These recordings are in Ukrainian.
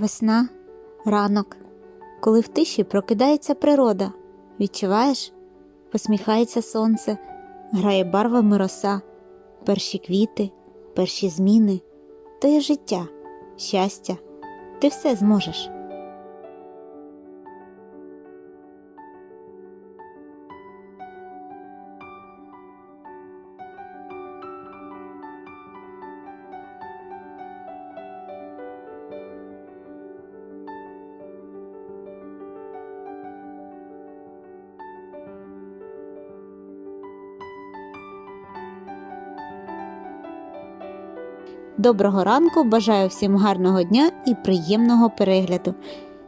Весна, ранок, коли в тиші прокидається природа, відчуваєш? Посміхається сонце, грає барвами роса, перші квіти, перші зміни, то є життя, щастя, ти все зможеш. Доброго ранку, бажаю всім гарного дня і приємного перегляду.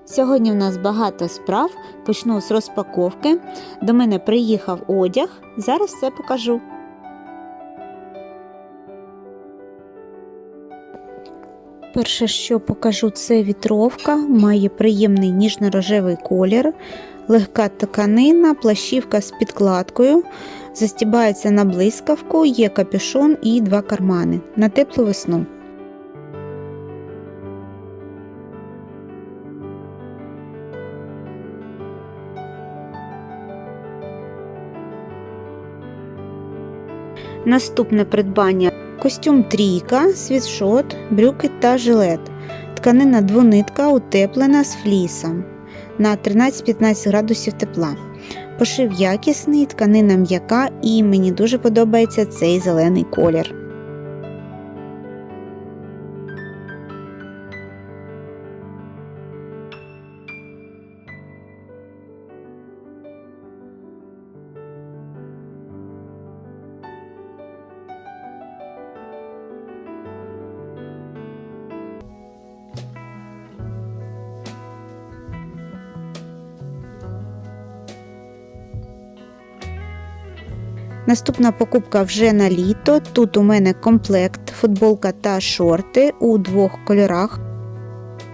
Сьогодні в нас багато справ. Почну з розпаковки. До мене приїхав одяг. Зараз все покажу. Перше, що покажу, це вітровка, має приємний ніжно-рожевий колір, легка тканина, плащівка з підкладкою, застібається на блискавку, є капюшон і два кармани на теплу весну. Наступне придбання костюм трійка, світшот, брюки та жилет. Тканина двонитка утеплена з флісом на 13-15 градусів тепла. Пошив якісний, тканина м'яка і мені дуже подобається цей зелений колір. Наступна покупка вже на літо. Тут у мене комплект, футболка та шорти у двох кольорах.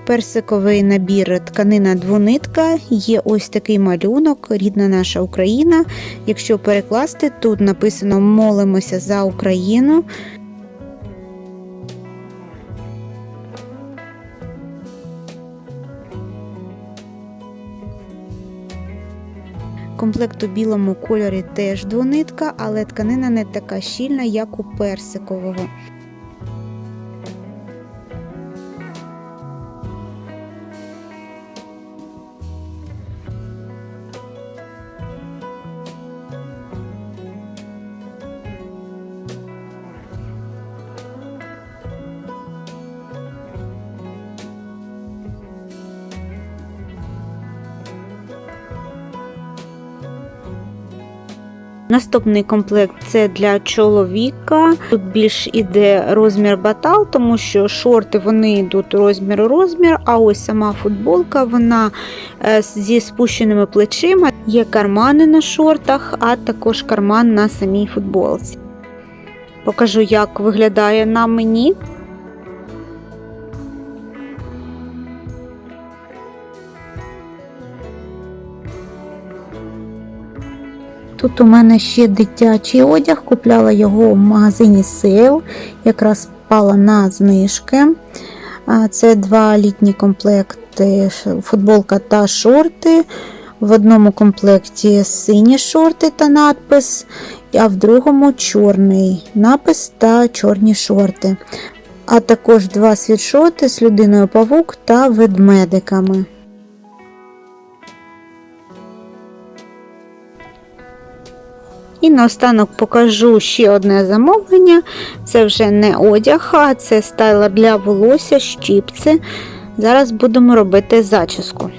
Персиковий набір тканина двонитка, є ось такий малюнок, рідна наша Україна. Якщо перекласти, тут написано Молимося за Україну. Комплект у білому кольорі теж двонитка, але тканина не така щільна, як у персикового. Наступний комплект це для чоловіка. Тут більш іде розмір батал, тому що шорти вони йдуть розмір у розмір, а ось сама футболка вона е, зі спущеними плечима. Є кармани на шортах, а також карман на самій футболці. Покажу, як виглядає на мені. Тут у мене ще дитячий одяг, купляла його в магазині Сейл, якраз впала на знижки. Це два літні комплекти, футболка та шорти. В одному комплекті сині шорти та надпис, а в другому чорний напис та чорні шорти. А також два світшоти з людиною павук та ведмедиками. І наостанок покажу ще одне замовлення. Це вже не одяг, а це стайлер для волосся, щіпці. Зараз будемо робити зачіску.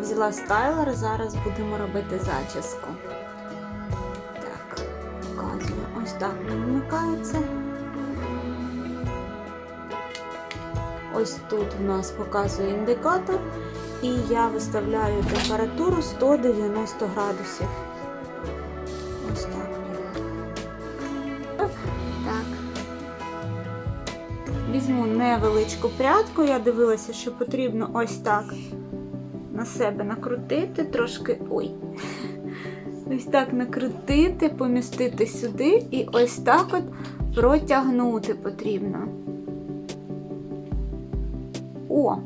Взяла стайлер, зараз будемо робити зачіску. Так, показую. Ось так він вмикається. Ось тут у нас показує індикатор, і я виставляю температуру 190 градусів. Ось так. Так. Візьму невеличку прядку, я дивилася, що потрібно ось так на себе накрутити, трошки. Ой. Ось так накрутити, помістити сюди і ось так от протягнути потрібно. О!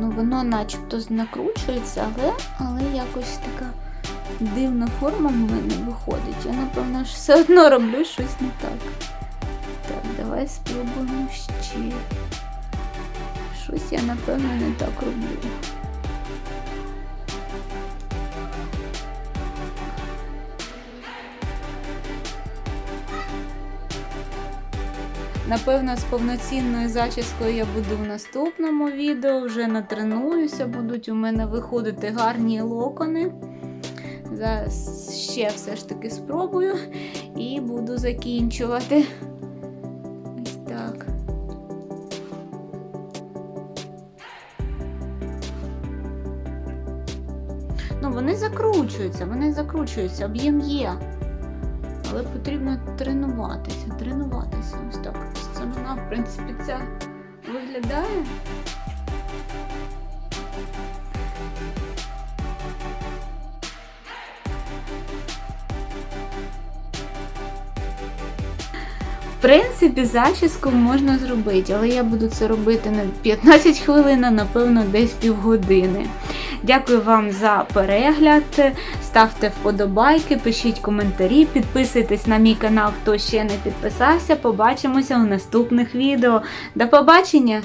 Ну, воно начебто накручується, але, але якось така дивна форма в мене виходить. Я, напевно, ж все одно роблю щось не так. Так, давай спробуємо ще. Щось я, напевно, не так роблю. Напевно, з повноцінною зачіскою я буду в наступному відео. Вже натренуюся, будуть у мене виходити гарні локони. Зараз ще все ж таки спробую і буду закінчувати. Ось так. Ну, вони закручуються, вони закручуються, об'єм є. Але потрібно тренуватися, тренуватися. Ось так. Це вона, в принципі, ця виглядає. В принципі, зачіску можна зробити, але я буду це робити не 15 хвилин, а напевно десь півгодини. Дякую вам за перегляд. Ставте вподобайки, пишіть коментарі, підписуйтесь на мій канал, хто ще не підписався. Побачимося у наступних відео. До побачення!